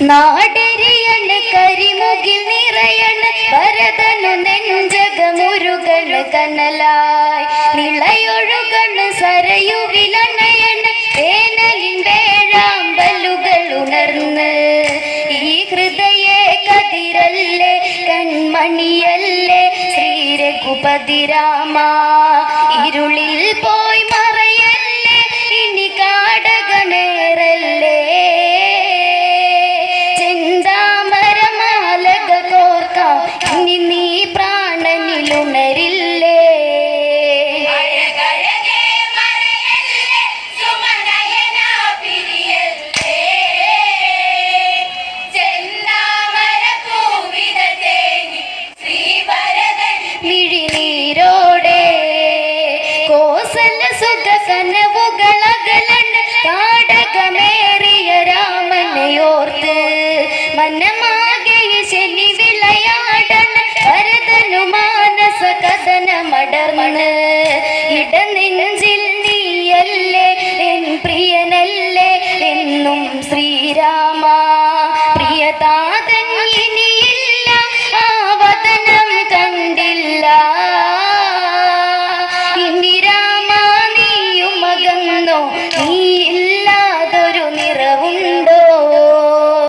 നാടരിയണ് കരിമുകിൽ നിറയണ് ഭരതനു നെഞ്ചകമുരുകണ് കനലായി നിളയൊഴുകണ് സരയുവിലണയണ് വേനലിൻ വേഴാമ്പലുകൾ ഉണർന്ന്. ഈ ഹൃദയ കതിരല്ലേ കൺമണിയല്ലേ ശ്രീരഘുപതി രാമ ഇരുളിൽ പോയി ഇനി നീ പ്രാണനിലുണരില്ലേ? മിഴിനീരോടെ കോസല സുഖ കനവുകളകലണ്ട് കാടകമേറിയ രാമനെയോർത്ത് മടർന്ന് ഇടനെഞ്ചിൽ നീയല്ലേ എൻ പ്രിയനല്ലേ എന്നും ശ്രീരാമ. പ്രിയതാതൻ